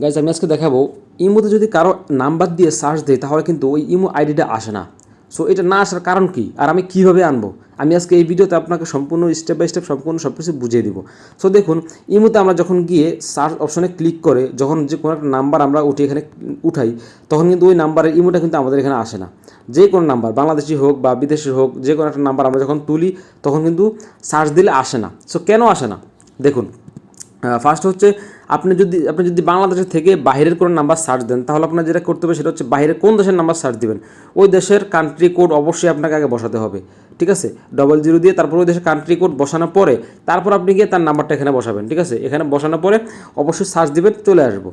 Guys আমি আজকে দেখাবো, ইমোতে যদি কারও নাম্বার দিয়ে সার্চ দিই তাহলে কিন্তু ওই ইমো আইডিটা আসে না। সো এটা না আসার কারণ কি? আর আমি কীভাবে আনব? আমি আজকে এই ভিডিওতে আপনাকে সম্পূর্ণ স্টেপ বাই স্টেপ সম্পূর্ণ সব কিছু বুঝিয়ে দিব। সো দেখুন, ইমোতে আমরা যখন গিয়ে সার্চ অপশনে ক্লিক করে, যখন যে কোনো একটা নাম্বার আমরা উঠে এখানে, উঠাই, তখন কিন্তু ওই নাম্বারের ইমোটা কিন্তু আমাদের এখানে আসে না। যে কোনো নাম্বার বাংলাদেশি হোক বা বিদেশি হোক, যে কোনো একটা নাম্বার আমরা যখন তুলি, তখন কিন্তু সার্চ দিলে আসে না। সো কেন আসে না? দেখুন ফার্স্ট হচ্ছে আপনি যদি আপনি যদি বাংলাদেশের থেকে বাইরের কোনো নাম্বার সার্চ দেন, তাহলে আপনার যেটা করতে হবে সেটা হচ্ছে বাইরের কোন দেশের নাম্বার সার্চ দিবেন? ওই দেশের কান্ট্রি কোড অবশ্যই আপনাকে আগে বসাতে হবে, ঠিক আছে? ডবল জিরো দিয়ে তারপর ওই দেশের কান্ট্রি কোড বসানোর পরে, তারপর আপনি গিয়ে তার নাম্বারটা এখানে বসাবেন, ঠিক আছে? এখানে বসানোর পরে অবশ্যই সার্চ দিবেন, চলে আসব।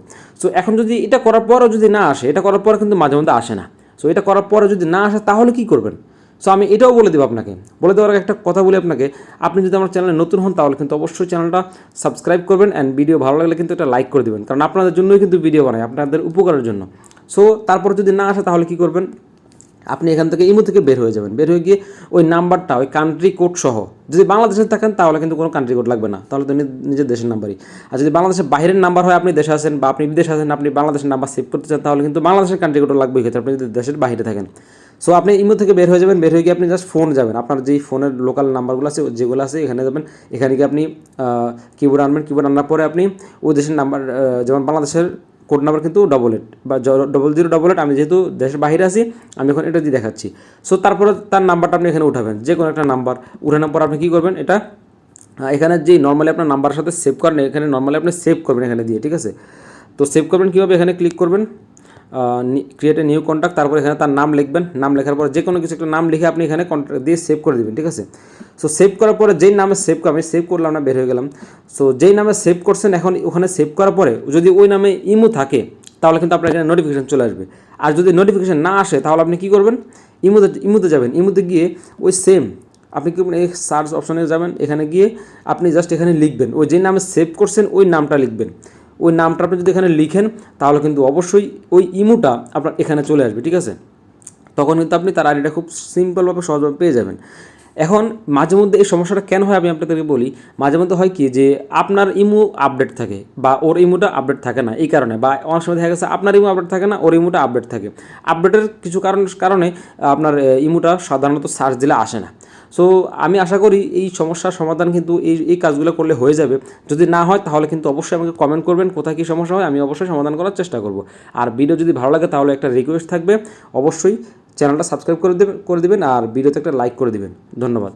সো এখন যদি এটা করার পরও যদি না আসে, এটা করার পরে কিন্তু মাঝে মধ্যে আসে না। সো এটা করার পরে যদি না আসে, তাহলে কী করবেন? সো আমি এটাও বলে দেবো আপনাকে। বলে দেওয়ার আগে একটা কথা বলি আপনাকে। আপনি যদি আমার চ্যানেলে নতুন হন, তাহলে কিন্তু অবশ্যই চ্যানেলটা সাবস্ক্রাইব করবেন অ্যান্ড ভিডিও ভালো লাগলে কিন্তু এটা লাইক করে দেবেন। কারণ আপনাদের জন্যই কিন্তু ভিডিও বানাই, আপনাদের উপকারের জন্য। সো তারপর যদি না আসে, তাহলে কী করবেন? আপনি এখান থেকে ইমো থেকে বের হয়ে যাবেন। বের হয়ে গিয়ে ওই নাম্বারটা, ওই কান্ট্রি কোড সহ, যদি বাংলাদেশে থাকেন, তাহলে কিন্তু কোনো কান্ট্রি কোড লাগবে না। তাহলে তো নিজের দেশের নাম্বারই। আর যদি বাংলাদেশের বাইরের নাম্বার হয়, আপনি দেশে আছেন বা আপনি বিদেশে আছেন আপনি বাংলাদেশের নাম্বার সেভ করতে চান, তাহলে কিন্তু বাংলাদেশের কান্ট্রি কোডও লাগবে ক্ষেত্রে আপনি যদি দেশের বাইরে থাকেন। সো আপনি ইমো থেকে বের হয়ে যাবেন, বের হয়ে গিয়ে আপনি জাস্ট ফোন যাবেন। আপনার যেই ফোনের লোকাল নাম্বারগুলো আছে, যেগুলো আছে, এখানে যাবেন। এখানে গিয়ে আপনি কিবোর্ড আনবেন। কিবোর্ড আনার পরে আপনি ওই দেশের নাম্বার যেমন বাংলাদেশের কোড নাম্বার কিন্তু ডবল এইট বা ডবল জিরো ডবল এইট আমি যেহেতু দেশের বাইরে আছি, আমি এখন এটা দিয়ে দেখাচ্ছি। সো তারপরে তার নাম্বারটা আপনি এখানে উঠাবেন। যে কোনো একটা নাম্বার উঠানোর পর আপনি কী করবেন, এটা এখানে যে নর্মালি আপনার নাম্বারের সাথে সেভ করেন, এখানে নর্মালি আপনি সেভ করবেন এখানে দিয়ে, ঠিক আছে? তো সেভ করবেন, কীভাবে এখানে ক্লিক করবেন? ক্রিয়েট এ নিউ কন্ট্যাক্ট তারপর এখানে তার নাম লিখবেন। নাম লেখার পর যে কোনো কিছু একটা নাম লিখে আপনি এখানে কন্ট্যাক্ট দিয়ে সেভ করে দেবেন, ঠিক আছে? সো সেভ করার পরে যেই নামে সেভ আমি সেভ করলাম না, বের হয়ে গেলাম। সো যেই নামে সেভ করছেন, এখন ওখানে সেভ করার পরে যদি ওই নামে ইমো থাকে, তাহলে কিন্তু আপনার এখানে নোটিফিকেশান চলে আসবে। আর যদি নোটিফিকেশান না আসে, তাহলে আপনি কী করবেন? ইমোতে ইমোতে যাবেন। ইমোতে গিয়ে ওই সেম আপনি কি এই সার্চ অপশনে যাবেন। এখানে গিয়ে আপনি জাস্ট এখানে লিখবেন। ওই যে নামে সেভ করছেন, ওই নামটা লিখবেন। ওই নামটা আপনি যদি এখানে লিখেন, তাহলে কিন্তু অবশ্যই ওই ইমোটা আপনার এখানে চলে আসবে, ঠিক আছে? তখন কিন্তু আপনি তার আইডিটা খুব সিম্পলভাবে সহজভাবে পেয়ে যাবেন। এখন মাঝে মধ্যে এই সমস্যাটা কেন হয় আমি আপনাদেরকে বলি, মাঝে মধ্যে হয় কি যে আপনার ইমো আপডেট থাকে বা ওর ইমোটা আপডেট থাকে না এই কারণে বা অনেক সময় দেখা গেছে আপনার ইমো আপডেট থাকে না, ওর ইমোটা আপডেট থাকে। আপডেটের কিছু কারণ, কারণে আপনার ইমোটা সাধারণত সার্চ দিলে আসে না। সো আমি আশা করি এই সমস্যার সমাধান কিন্তু এই এই কাজগুলো করলে হয়ে যাবে। যদি না হয় তাহলে কিন্তু অবশ্যই আমাকে কমেন্ট করবেন, কোথায় কী সমস্যা হয় আমি অবশ্যই সমাধান করার চেষ্টা করব। আর ভিডিও যদি ভালো লাগে তাহলে একটা রিকোয়েস্ট থাকবে। অবশ্যই চ্যানেলটা সাবস্ক্রাইব করে দেবেন করে দেবেন আর ভিডিওতে একটা লাইক করে দেবেন। ধন্যবাদ।